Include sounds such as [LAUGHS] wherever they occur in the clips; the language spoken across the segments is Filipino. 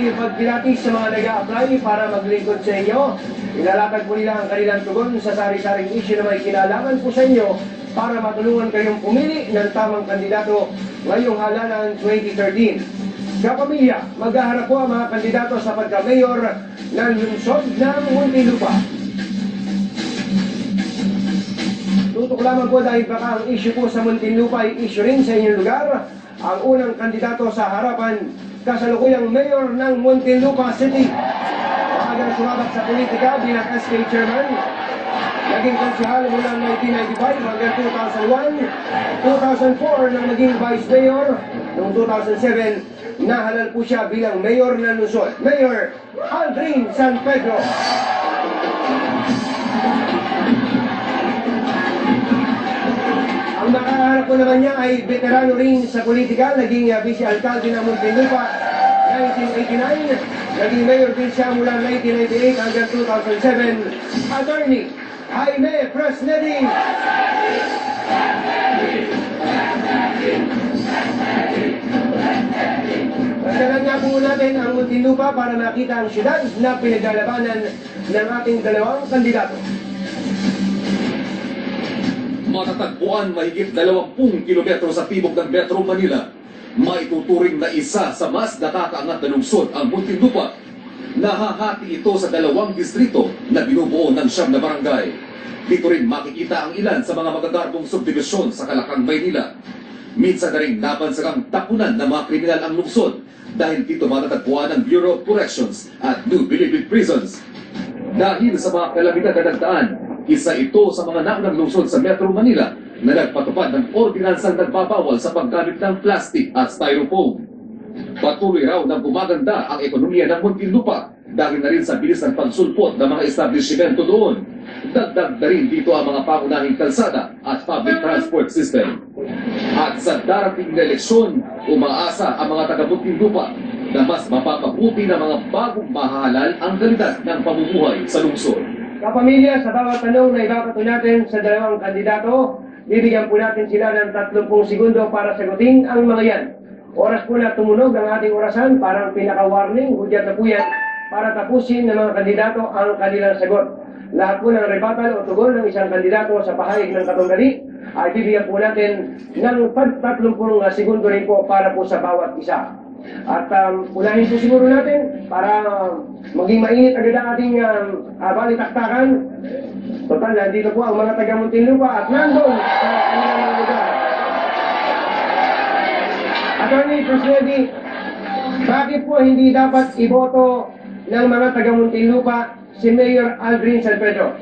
ating pagpilatis sa mga nag-a-apply para maglingkod sa inyo. Ilalatag po nila ang kanilang tugon sa sari-saring issue na may kinalaman po sa inyo para matulungan kayong pumili ng tamang kandidato ngayong halalan 2013. Kapamilya, maghaharap po ang mga kandidato sa pagka-mayor ng lungsod ng Muntinlupa. Tutok lamang po dahil baka ang issue po sa Muntinlupa ay issue rin sa inyong lugar. Ang unang kandidato sa harapan, kasalukuyang mayor ng Muntinlupa City. Maagang sumabak sa politika bilang SK chairman. Naging konsihal mula 1995 hanggang 2001. 2004 nang maging vice mayor. Noong 2007, nahalal po siya bilang mayor ng Luzon. Mayor Aldrin San Pedro. Ang makaharap po naman niya ay veterano rin sa politika, naging uh, vice-alcalde ng Muntinlupa 1989, naging mayor din siya mula 1998 hanggang 2007, attorney Jaime Fresnedi. Pasyalan nga po natin ang Muntinlupa para makita ang syudad na pinaglalabanan ng ating dalawang kandidato. Matatagpuan mahigit 20 kilometro sa tibok ng Metro Manila. Maituturing na isa sa mas nakakaangat na lungsod ang Muntinlupa. Nahahati ito sa dalawang distrito na binubuo ng siyam na barangay. Dito rin makikita ang ilan sa mga magagarbong subdivisyon sa Kalakang, Maynila. Minsan na rin napansakang tapunan ng mga kriminal ang lungsod dahil dito matatagpuan ang Bureau of Corrections at New Bilibid Prisons. Dahil sa mga kalamitan na nagdaan, isa ito sa mga naunang lungsod sa Metro Manila na nagpatupad ng ordinansang nagbabawal sa paggamit ng plastic at styrofoam. Patuloy raw na gumaganda ang ekonomiya ng Muntinlupa dahil na rin sa bilis ng pagsulpot ng mga establishmento doon. Dagdag na rin dito ang mga pangunahing kalsada at public transport system. At sa darating na eleksyon, umaasa ang mga taga Muntinlupa na mas mapapabuti ng mga bagong mahahalal ang kalidad ng pamumuhay sa lungsod. Kapamilya, sa bawat tanong na ibabato natin sa dalawang kandidato, bibigyan po natin sila ng 30 segundo para sagutin ang mga yan. Oras po na tumunog ang ating orasan, parang pinaka-warning, hudyat na po yan, para tapusin ng mga kandidato ang kanilang sagot. Lahat po ng rebuttal o tugon ng isang kandidato sa pahayag ng katunggali ay bibigyan po natin ng 30 segundo rin po para po sa bawat isa. At um, unahin po siguro natin para maging mainit agad ang ating um, uh, balitaktakan. Total, nandito po ang mga taga Muntinlupa at nandun sa kanilang lugar. Attorney Presidente, bakit po hindi dapat iboto ng mga taga Muntinlupa si Mayor Aldrin San Pedro?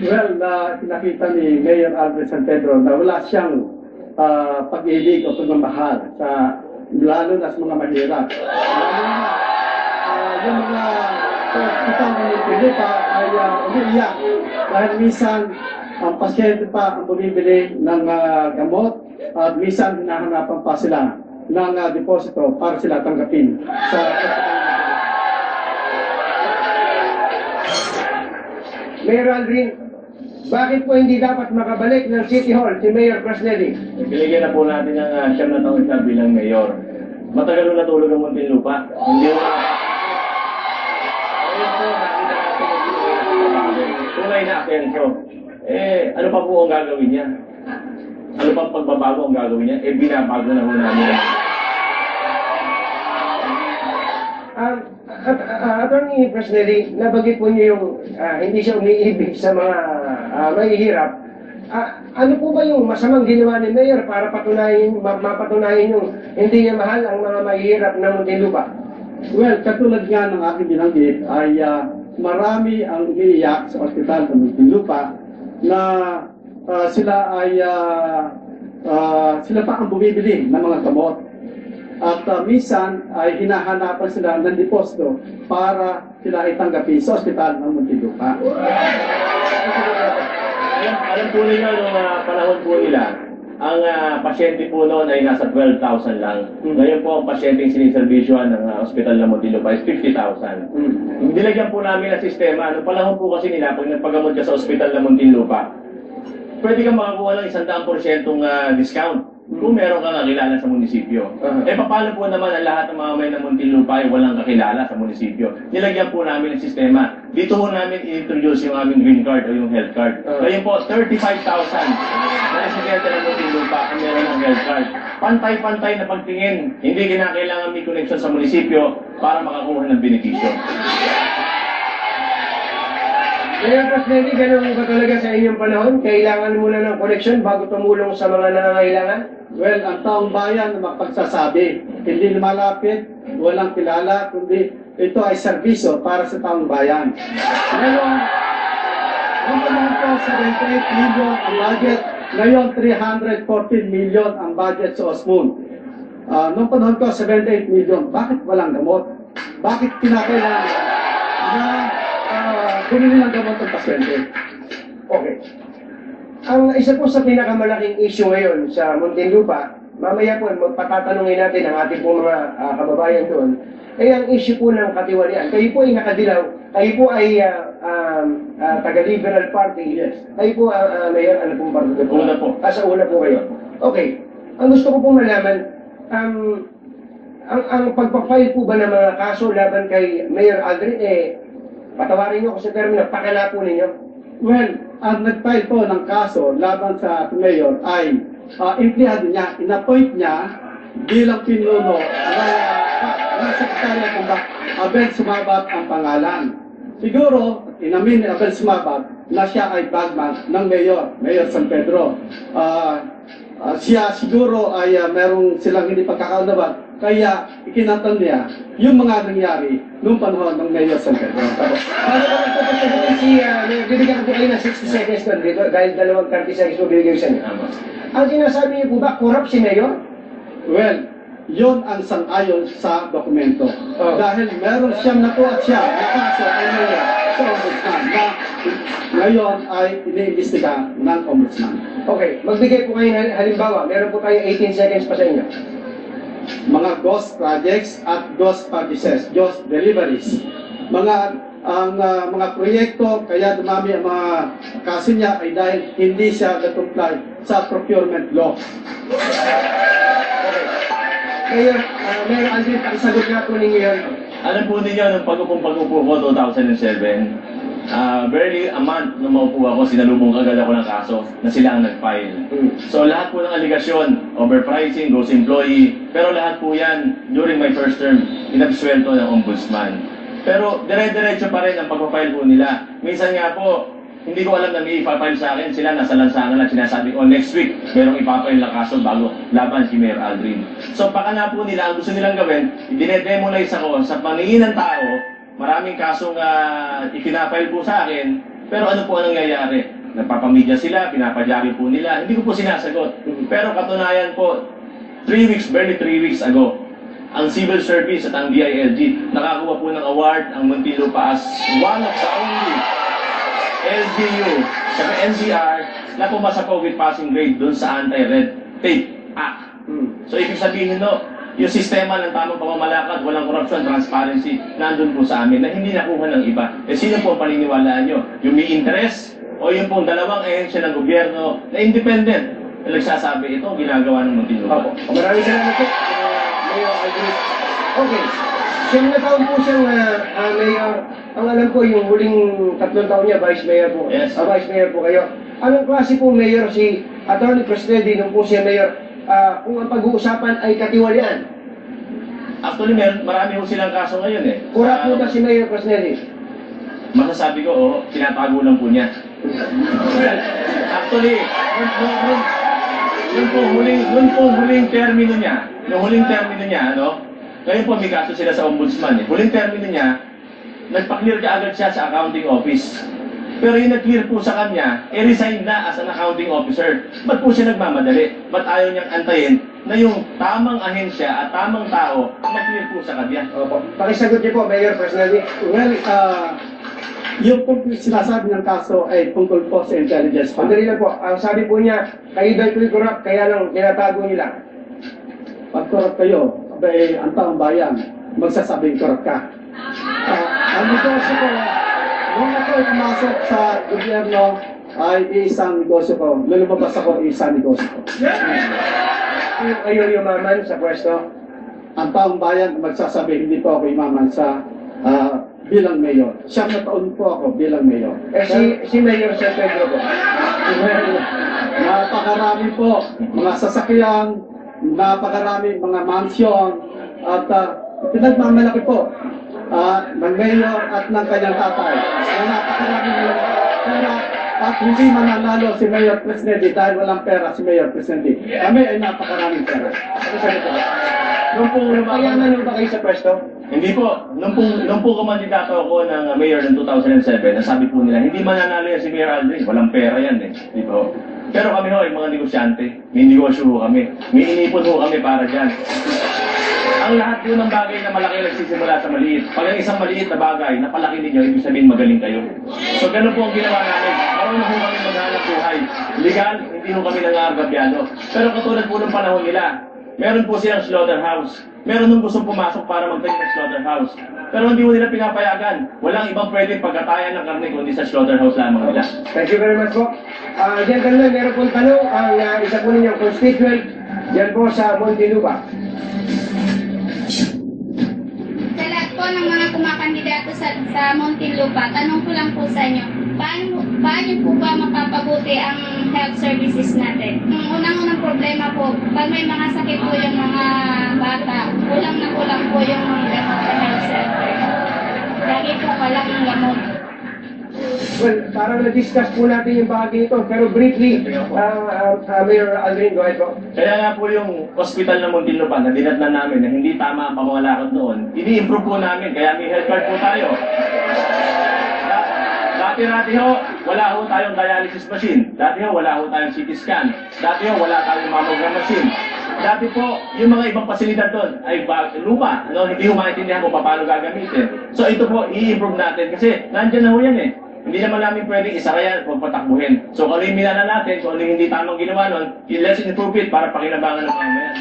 Well, na nakita ni Mayor Albert San Pedro na wala siyang ah, pag-ibig o pagmamahal sa lalo na sa mga mahirap. Lalo na ah, yung mga hospital ng Pilipa ay uh, umiiyak dahil minsan ang pasyente pa ang bumibili ng ah, gamot at minsan hinahanapan pa sila ng ah, deposito para sila tanggapin sa. Mayor Aldrin, bakit po hindi dapat makabalik ng City Hall si Mayor Krasnelli? Binigyan na po natin ng uh, siyam na taong isa bilang mayor. Matagal na natulog ang Muntinlupa. Hindi mo na... Ayun po, nakita natin yung pagbabago. Tunay na asenso. Eh, ano pa po ang gagawin niya? Ano pa pagbabago ang gagawin niya? Eh, binabago na po namin. Um, at, uh, Attorney Krasnelli, nabanggit po niyo yung ah, hindi siya umiibig sa mga ah, mahihirap. Ah, ano po ba yung masamang ginawa ni Mayor para patunayan, ma- mapatunayan yung hindi niya mahal ang mga mahihirap ng Muntinlupa? Well, katulad nga ng aking binanggit ay ah, marami ang umiiyak sa ospital ng Muntinlupa na ah, sila ay ah, ah, sila pa ang bumibili ng mga gamot. At ah, minsan ay hinahanapan sila ng deposito para sila ay tanggapin sa ospital ng Muntinlupa. Po ninyo, nung ah, panahon po nila, ang ah, pasyente po noon ay nasa 12,000 lang. Ngayon po, ang pasyente yung siniservisyohan ng ah, ospital ng Muntinlupa is 50,000. Mm. Nilagyan po namin ng sistema. Nung panahon po kasi nila, pag nagpagamot ka sa ospital ng Muntinlupa, pwede kang makakuha ng isang daang porsyentong ah, discount. Kung meron kang kakilala sa munisipyo. Aha. Eh, paano po naman ang lahat ng mga may ng Muntinlupa ay walang kakilala sa munisipyo? Nilagyan po namin ng sistema. Dito po namin i-introduce yung aming green card o yung health card. Aha. Ngayon po, 35,000 na residente ng Muntinlupa ang meron ng health card. Pantay-pantay na pagtingin. Hindi kinakailangan may connection sa munisipyo para makakuha ng benepisyo. Kaya Boss Lenny, ganun ba talaga sa inyong panahon? Kailangan muna ng connection bago tumulong sa mga nangangailangan? Well, ang taong bayan na mapagsasabi, hindi lumalapit, walang kilala, kundi ito ay serbisyo para sa taong bayan. Ngayon, ang panahon ko, 78 million ang budget. Ngayon, 314 million ang budget sa Osmon. Ah, nung panahon ko, 78 million. Bakit walang gamot? Bakit kinakailangan na uh, kunin ng gamot ng pasyente? Okay. Ang isa po sa pinakamalaking issue ngayon sa Muntinlupa, mamaya po magpatatanungin natin ang ating po mga ah, kababayan doon, ay ang issue po ng katiwalian. Kayo po ay nakadilaw, kayo po ay ah, um, ah, taga-liberal party. Yes. Kayo po, uh, mayor, ano pong po? Una po. Ah, sa una po kayo. Okay. Ang gusto ko po malaman, um, ang, ang pagpapile po ba ng mga kaso laban kay Mayor Aldrin, eh, patawarin niyo ko sa termino, pakala po ninyo. Well, ang nag-file po ng kaso laban sa mayor ay uh, empleyado niya, inappoint niya bilang pinuno ng sekretarya kung ba Abel Sumabat ang pangalan. Siguro, inamin ni Abel Sumabat na siya ay bagman ng mayor, Mayor San Pedro. Ah, ah, siya siguro ay ah, merong silang hindi pagkakaunawan, kaya ikinatan niya yung mga nangyari noong panahon ng Mayor San Pedro. Paano po sabihin si, uh, bibigyan ko kayo ng 60 seconds doon dito dahil dalawang 30 seconds po bibigyan sa inyo. Ang sinasabi niyo po ba, corrupt si Mayor? Well, yon ang sang-ayon sa dokumento. Oh. Dahil meron siyang nakuha siya na kaso ay mayor sa ombudsman na ngayon ay iniimbestiga ng ombudsman. Okay, magbigay po kayo ng halimbawa. Meron po kayo 18 seconds pa sa inyo. Mga ghost projects at ghost purchases, ghost deliveries. Mga ang ah, mga proyekto, kaya dumami ang mga kaso niya ay dahil hindi siya nag-comply sa procurement law. Mayor, uh, Mayor Aldrin, ang sagot nga po ninyo yun. Alam po ninyo, nung pag-upong pag-upo ko 2007, ah barely a month nung maupo ako, sinalubong agad ako ng kaso na sila ang nag-file. Hmm. So lahat po ng aligasyon, overpricing, ghost employee, pero lahat po yan during my first term, inabswelto ng ombudsman. Pero dire-diretso pa rin ang pagpapile po nila. Minsan nga po, hindi ko alam na may ipapile sa akin, sila nasa lansangan at sinasabi, oh next week, merong ipapile na kaso bago laban si Mayor Aldrin. So baka na po nila, ang gusto nilang gawin, dinedemonize ako sa paningin ng tao, maraming kasong uh, ipinapile po sa akin, pero ano po ang nangyayari? Nagpapamedya sila, pinapadyari po nila, hindi ko po sinasagot. Pero katunayan po, 3 weeks, barely 3 weeks ago, ang civil service at ang DILG nakakuha po ng award ang Muntinlupa as one of the only LGU sa NCR na pumasa po with passing grade dun sa Anti-Red Tape Act. Hmm. So ibig sabihin no, yung sistema ng tamang pamamalakad, walang korupsyon, transparency, nandun po sa amin na hindi nakuha ng iba. Eh sino po paniniwalaan nyo? Yung may interest o yung pong dalawang ahensya ng gobyerno na independent na nagsasabi ito ginagawa ng Muntinlupa? Opo. Maraming salamat po, uh, Mayor Aldrin. Okay. Siyam na taon po siyang uh, uh, Mayor. Ang alam ko, yung huling tatlong taon niya, Vice Mayor po. Yes. Ah, Vice Mayor po kayo. Anong klase po Mayor si Attorney Presidente nung po siya Mayor ah, kung ang pag-uusapan ay katiwalian? Actually, mer marami po silang kaso ngayon eh. Kurap po Sa- ba si Mayor Presidente? Masasabi ko, oh, tinatago lang po niya. [LAUGHS] Actually, nung, nung, nung, nung po huling, nung po huling termino niya, nung huling termino niya, ano, ngayon po may kaso sila sa ombudsman eh. Huling termino niya, nagpa-clear ka agad siya sa accounting office. Pero yung nag-clear po sa kanya, eh resign na as an accounting officer. Ba't po siya nagmamadali? Ba't ayaw niyang antayin na yung tamang ahensya at tamang tao mag-clear po sa kanya? Opo. Pakisagot niyo po, Mayor Presidente. Well, ah, yung pong sinasabi ng kaso ay tungkol po sa intelligence fund. Sandali lang po. Ang sabi po niya, kayo daw po'y corrupt, kaya lang tinatago nila. Pag corrupt kayo, abay, ang taong bayan, magsasabing corrupt ka. Ah, ang negosyo ko, nung ako ay pumasok sa gobyerno, ay isang negosyo ko. Nung lumabas ako, isang negosyo ko. Kung kayo yumaman sa pwesto, Ang taong bayan magsasabi, hindi po ako imaman sa ah, bilang mayor. Siyam na taon po ako bilang mayor. eh si, si Mayor San Pedro po. Napakarami po mga sasakyan, napakarami mga mansyon, at uh, pinagmamalaki po ah, ng mayor at ng kanyang tatay. Na napakarami mga pera at hindi mananalo si Mayor Presidente dahil walang pera si Mayor Presidente. Kami ay napakaraming pera. Ano sabi ko? Nung po, Payaman mo ba kayo sa pwesto? Hindi po. Nung po, nung po kumandidato ako ng uh, mayor ng 2007, nasabi po nila, hindi mananalo yan si Mayor Aldrin. Walang pera yan eh. Di ba? Pero kami ho, ay mga negosyante. May negosyo ho kami. May inipon ho kami para dyan. Ang lahat po ng bagay na malaki nagsisimula sa maliit. Pag ang isang maliit na bagay, napalaki ninyo, ibig sabihin magaling kayo. So ganun po ang ginawa namin. Marunong po kami maghanap buhay. Legal, hindi ho kami nangaagabyado. Pero katulad po ng panahon nila, meron po silang slaughterhouse. Meron nung gustong pumasok para magtayo ng slaughterhouse. Pero hindi mo nila pinapayagan. Walang ibang pwedeng pagkatayan ng karne kundi sa slaughterhouse lamang nila. Thank you very much po. Ah, gentlemen, meron pong tanong ang ah, isa po ninyong constituent yan po sa Montilupa. Ng mga kumakandidato sa, sa Muntinlupa, tanong ko lang po sa inyo, paano, paano po ba mapapabuti ang health services natin? Ang unang-unang problema po, pag may mga sakit po yung mga bata, kulang na kulang po yung mga sa health center. Lagi po walang ang gamot. Well, parang na-discuss po natin yung bahagi ito, pero briefly, ah, ah, ah, Mayor Aldrin, go ahead po. Kaya nga po yung hospital ng Muntinlupa na dinatnan namin na hindi tama ang pamamalakad noon, ini-improve po namin, kaya may health card po tayo. Da- Dati-dati ho, wala ho tayong dialysis machine. Dati ho, wala ho tayong CT scan. Dati ho, wala tayong mammogram machine. Dati po, yung mga ibang pasilidad doon ay luma. Ano, hindi ho maintindihan kung paano gagamitin. So ito po, i-improve natin kasi nandyan na ho yan eh. Hindi naman namin pwedeng isa kaya kung patakbuhin. So kung ano yung minana natin, kung ano yung hindi tamang ginawa nun, let's improve it para pakinabangan ng pamayan.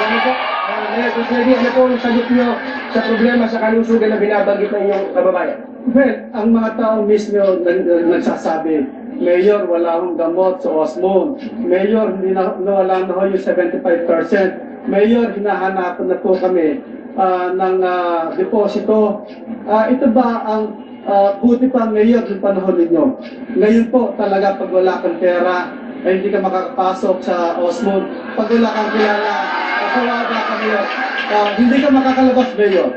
Ano po, ah, Mayor Presidente, ano po ang sagot nyo sa problema sa kalusugan na binabanggit ng inyong kababayan? Well, ang mga tao mismo nag- nag- nagsasabi, Mayor, wala akong gamot sa Osmo. Mayor, hindi na, nawala na ho yung 75%. Mayor, hinahanapan na po kami ah, ng ah, deposito. Ah, ito ba ang ah, buti pa, Mayor, yung panahon ninyo? Ngayon po, talaga, pag wala kang pera, ay hindi ka makakapasok sa Osmo. Pag wala kang kilala, kasawaga ka, Mayor. Ah, hindi ka makakalabas, Mayor.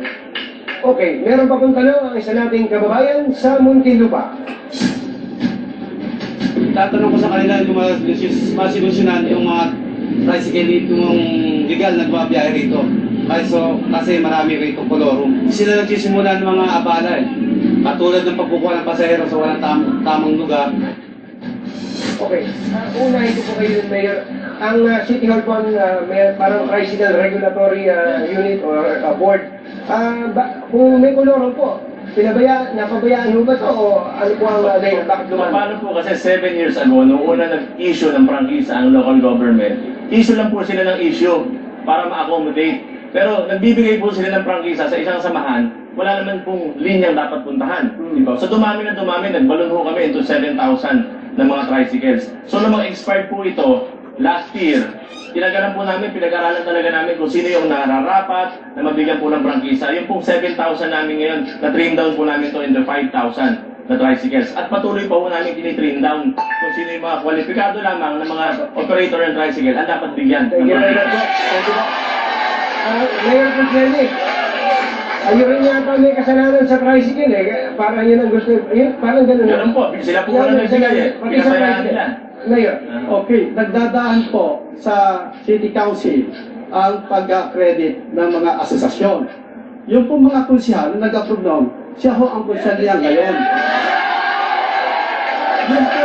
Okay, meron pa pong tanong ang isa nating kababayan sa Muntinlupa. tatanong ko sa kanila kung masilusyonan yung mga tricycle dito yung legal na bumabiyahe rito. Kasi, so, kasi marami rito kolorum. Sila nagsisimula ng mga abala eh. Katulad ng pagkukuha ng pasahero sa walang tam- tamang lugar. Okay, uh, unahin ko po kayo, Mayor. Ang uh, City Hall po, uh, may parang tricycle regulatory uh, unit or uh, board. Ah, ba, kung may kolorong po, pinabaya, napabayaan mo ba ito o ano po ang uh, dahil bakit So, paano po kasi 7 years ago, nung una nag-issue ng prangkisa ang local government, issue lang po sila ng issue para ma-accommodate. Pero nagbibigay po sila ng prangkisa sa isang samahan, wala naman pong linyang dapat puntahan. Di ba? So dumami na dumami, nagbalon ho kami into 7,000 ng mga tricycles. So nung mag-expired po ito, last year, tinagalan po namin, pinag-aralan talaga namin kung sino yung nararapat na mabigyan po ng prangkisa. Yung pong 7,000 namin ngayon, na-trim down po namin to in the 5,000 na tricycles. At patuloy pa po namin tinitrim down kung sino yung mga kwalipikado lamang ng mga operator ng tricycle ang dapat bigyan. Thank you very much. Thank you po. Ah, Mayor Presidente, ayun rin yata may kasalanan sa tricycle eh. Parang yun ang gusto. Yun, parang ganun. Ganun po, sila po na nagbigay eh. Pati sa tricycle. nila. Mayor, Okay, nagdadaan po sa City Council ang pag-credit ng mga asosasyon. Yung po mga konsyal na nag-approve noon, siya ho ang niya ngayon. Yung po,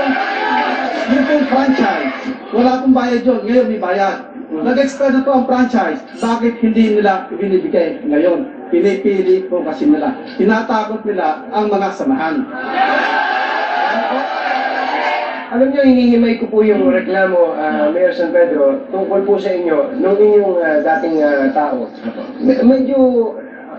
yung po franchise, wala pong bayad yun, ngayon may bayad. Nag-expire na po ang franchise, bakit hindi nila binibigay ngayon? Pinipili po kasi nila. Tinatakot nila ang mga samahan. alam niyo, hinihimay ko po yung reklamo, ah, Mayor San Pedro, tungkol po sa inyo, nung inyong ah, dating ah, tao. Me- medyo,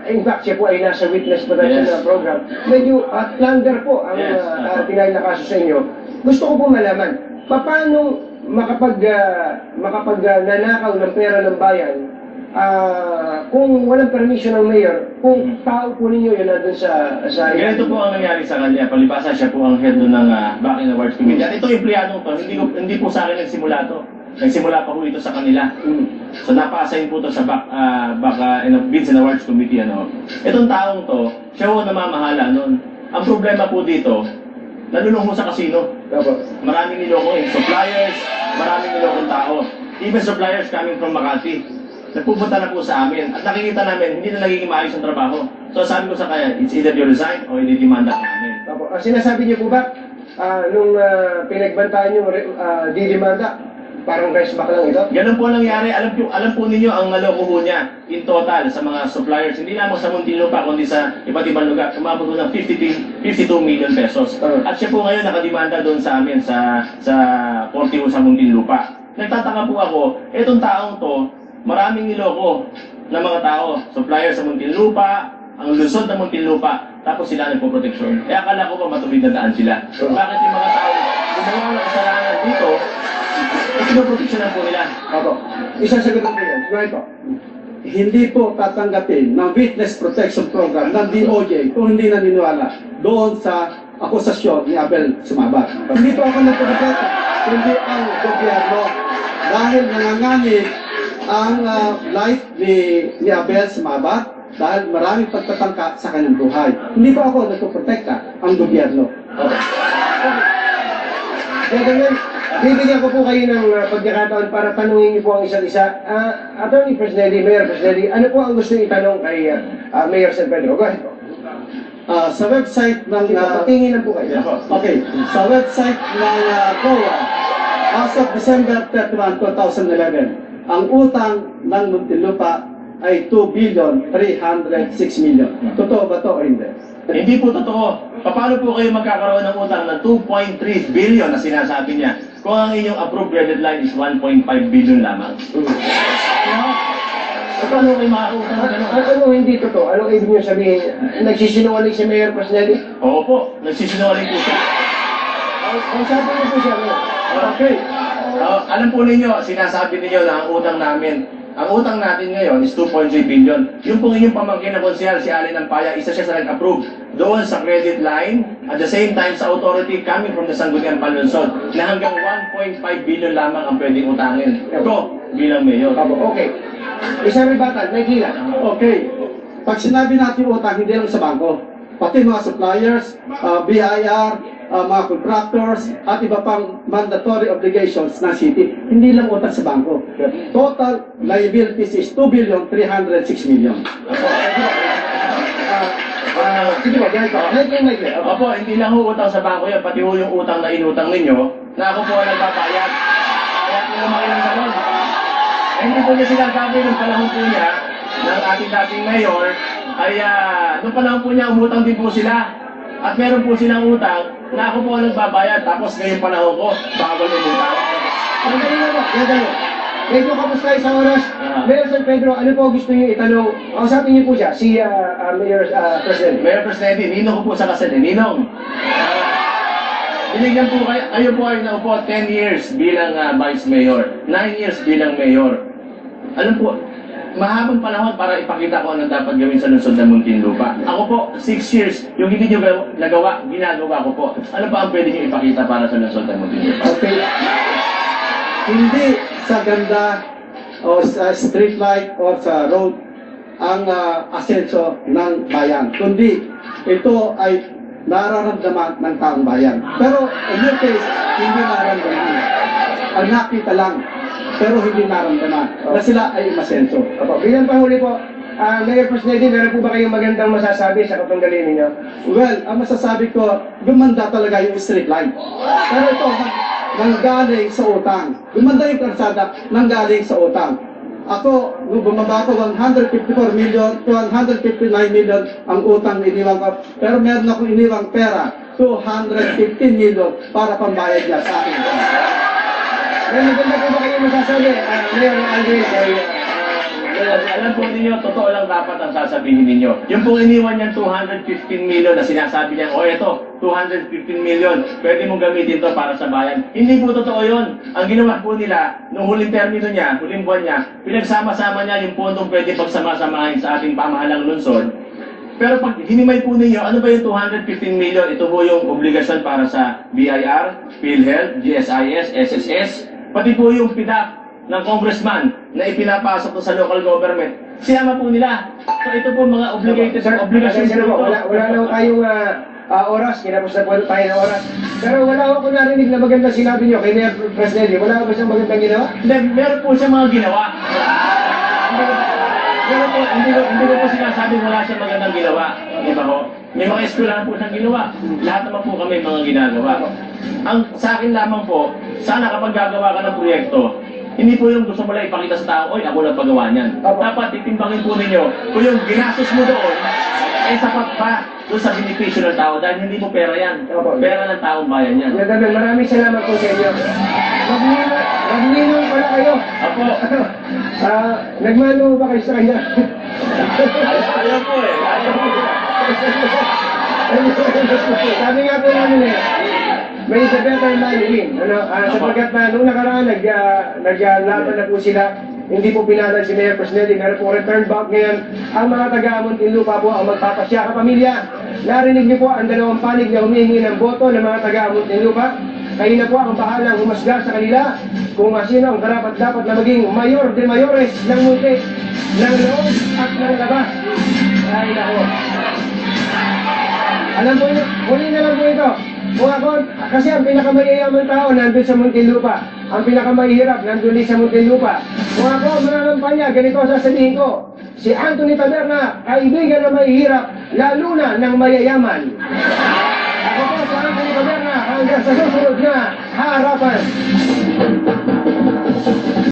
in fact, siya po ay nasa witness protection Yes. na program. Medyo at plunder po ang Yes. uh, uh, pinay na kaso sa inyo. Gusto ko po malaman, paano makapag, ah, makapag ah, nanakaw ng pera ng bayan, ah, kung walang permission ng mayor, kung tao po ninyo yun nandun sa... sa Ganito po ang nangyari sa kanya. Palibasa siya po ang head doon ng uh, Back in Awards Committee. At ito empleyadong to, hindi, ko, hindi po sa akin nagsimula to. Nagsimula pa po ito sa kanila. Mm. So napa-assign po to sa back, uh, back uh, in Bids and Awards Committee. Ano. Itong taong to, siya po namamahala noon. Ang problema po dito, nalulong ho sa kasino. Opo. Maraming niloko eh. Suppliers, maraming nilokong tao. Even suppliers coming from Makati. Nagpupunta na po sa amin. At nakikita namin, hindi na nagiging maayos ang trabaho. So sabi ko sa kanya, it's either you resign or i-demanda ka namin. Opo. Ang sinasabi niyo po ba, ah, nung ah, pinagbantaan niyo uh, didimanda, parang cashback lang ito? Ganun po ang nangyari. Alam po, alam po ninyo ang naloko niya in total sa mga suppliers. Hindi lamang sa Muntinlupa, kundi sa iba't ibang lugar. Umabot po ng 50, 52 million pesos. Uh. At siya po ngayon nakadimanda doon sa amin sa sa korte ho sa Muntinlupa. Nagtataka po ako, etong taong to, maraming niloko ng mga tao. Suppliers sa Muntinlupa, ang lusod ng Muntinlupa, tapos sila nagpo-proteksyon. Eh akala ko ba matubig na daan sila. Bakit yung mga tao gumawa ng kasalanan dito, pinoproteksyonan po nila. Opo. Isang sagot po yan. Right po. hindi po tatanggapin ng Witness Protection Program ng DOJ kung hindi naniniwala doon sa akusasyon ni Abel Sumabat. Hindi po ako nagpapagkata, kundi ang gobyerno. Dahil nanganganib ang ah, life ni, ni Abel Sumabat dahil maraming pagtatangka sa kanyang buhay. Hindi po ako nagpoprotekta, ang gobyerno. Kaya ganun, bibigyan ko po kayo ng uh, pagkakataon para tanungin niyo po ang isa't isa. Uh, Attorney Presidente, Mayor Presidente, ano po ang gusto niyo itanong kay uh, uh, Mayor San Pedro? Go ahead po. Ah, sa website ng ah, patingin lang po kayo. Okay, sa website ng uh, COA, as of December 31, 2011, ang utang ng Muntinlupa ay 2 billion 306 million. Totoo ba to o hindi? Hindi po totoo. Paano po kayo magkakaroon ng utang ng 2.3 billion na sinasabi niya kung ang inyong approved credit line is 1.5 billion lamang? Kaya, paano kayo makakautang ng Ano, gano'n? ano hindi totoo? Anong ibig niyo sabihin? Nagsisinungaling si Mayor Presidente? Oo po, nagsisinungaling po siya. Ang sabi niyo po siya, Mayor. Okay. Uh, alam po ninyo, sinasabi ninyo na ang utang namin, ang utang natin ngayon is 2.3 billion. Yung pong inyong pamangkin na konsyal, si Allen Ampaya, isa siya sa nag-approve doon sa credit line, at the same time sa authority coming from the Sangguniang Palunsod, na hanggang 1.5 billion lamang ang pwedeng utangin. Ito, bilang mayor. Okay. Isang ribatan, may kila. Okay. Pag sinabi natin utang, hindi lang sa bangko. Pati mga suppliers, uh, BIR, uh, mga contractors, at iba pang mandatory obligations ng city. Hindi lang utang sa bangko. Total liabilities is 2 billion 306 million. Ah, sige po, ganito. May kila. Opo. Hindi lang ho utang sa bangko yan, pati ho yung utang na inutang ninyo, na ako po ang nagbabayad. Kaya po lumaki ng ganun. Eh, hindi po niya sinasabi nung panahon po niya, ng ating dating mayor, ay uh, nung panahon po niya, umutang din po sila. At meron po silang utang na ako po ang nagbabayad. Tapos ngayong panahon ko, bawal umutang. Ang galing na ang galing. Medyo kamusta isang oras? Ah. Mayor San Pedro, ano po gusto niyo itanong? Kausapin niyo po siya, si ah, ah, Mayor ah, President. Mayor Presidente, ninong ko po sa kasal. eh. Ninong, binigyan po kayo, kayo po ay naupo 10 years bilang ah, Vice Mayor, 9 years bilang Mayor. Alam po, mahabang panahon para ipakita ko ano dapat gawin sa lungsod ng Muntinlupa. Ako po, 6 years, yung hindi nyo gaw- nagawa, ginagawa ko po. Ano pa ang pwede nyo ipakita para sa lungsod ng Muntinlupa? Okay. Hindi sa ganda o sa street light o sa road ang ah, asenso ng bayan, kundi ito ay nararamdaman ng taong bayan. Pero in your case, hindi nararamdaman. Ang nakita lang, pero hindi naramdaman na sila ay umasenso. Opo, bilang panghuli po, ah, Mayor Presidente, meron po ba kayong magandang masasabi sa katunggalin ninyo? Well, ang masasabi ko, gumanda talaga yung street light. Pero ito, nang- nanggaling sa utang. Gumanda yung kalsada, nanggaling sa utang. Ako, nung bumaba ko, 154 million to 159 million ang utang na iniwan ko. Pero meron akong iniwang pera, 215 million para pambayad niya sa akin. May maganda po ba kayong masasabi, ah, Mayor Alvin, kay ah, Alam po ninyo, totoo lang dapat ang sasabihin ninyo. Yung pong iniwan niyang 215 million na sinasabi niya, o eto, 215 million, pwede mong gamitin to para sa bayan. Hindi po totoo yun. Ang ginawa po nila, nung huling termino niya, huling buwan niya, pinagsama-sama niya yung pondong pwede pagsama-samahin sa ating pamahalang lungsod. Pero pag hinimay po ninyo, ano ba yung 215 million? Ito po yung obligasyon para sa BIR, PhilHealth, GSIS, SSS, pati po yung PIDAP ng congressman na ipinapasok sa local government. Sinama po nila. So ito po mga obligated Sir, obligasyon pasensya na po. Wala, wala na tayong ah, ah, oras. Kinapos na po tayo ng oras. Pero wala ako narinig na maganda sinabi niyo kay Mayor Presidente. Wala ba siyang magandang ginawa? Hindi, meron po siya mga ginawa. Hindi ko- Pero po, hindi ko, hindi ko po sinasabing wala siyang magandang ginawa. Di ba ho? May mga eskwelahan po siyang ginawa. Lahat naman po kami mga ginagawa. Ang sa akin lamang po, sana kapag gagawa ka ng proyekto, hindi po yung gusto mo lang ipakita sa tao, oy, ako lang pagawa niyan. Opo. Dapat titimbangin po ninyo kung yung ginastos mo doon, eh sapat pa doon sa benepisyo ng tao dahil hindi mo pera yan. Opo. Pera ng taong bayan yan. Naman, maraming salamat po sa inyo. Magnino pala kayo. Apo, [LAUGHS] Ah, nagmano ba kayo sa kanya? ayaw po eh. Ayaw po. Sabi nga po namin eh, may is a better man win. Ano, ah, sapagkat na nung nakaraan, nag, uh, na po sila, hindi po pinalag si Mayor Presidente, meron po return back ngayon. Ang mga taga-Muntinlupa po ang magpapasya ka pamilya. Narinig niyo po ang dalawang panig na humihingi ng boto ng mga taga-Muntinlupa. Kayo na po ang bahalang humasga sa kanila kung sino ang karapat dapat na maging mayor de mayores ng Munti, ng loob at ng labas. Ay, nako. Alam mo yun, huli na lang po ito. Kung ako, kasi ang pinakamayayaman tao nandun sa Muntinlupa. Ang pinakamahirap nandun din sa Muntinlupa. Kung ako, mananampanya, ganito ang sasabihin ko. Si Anthony Taberna, kaibigan na mahihirap, lalo na ng mayayaman. Ako po si Anthony Taberna, hanggang sa susunod na harapan.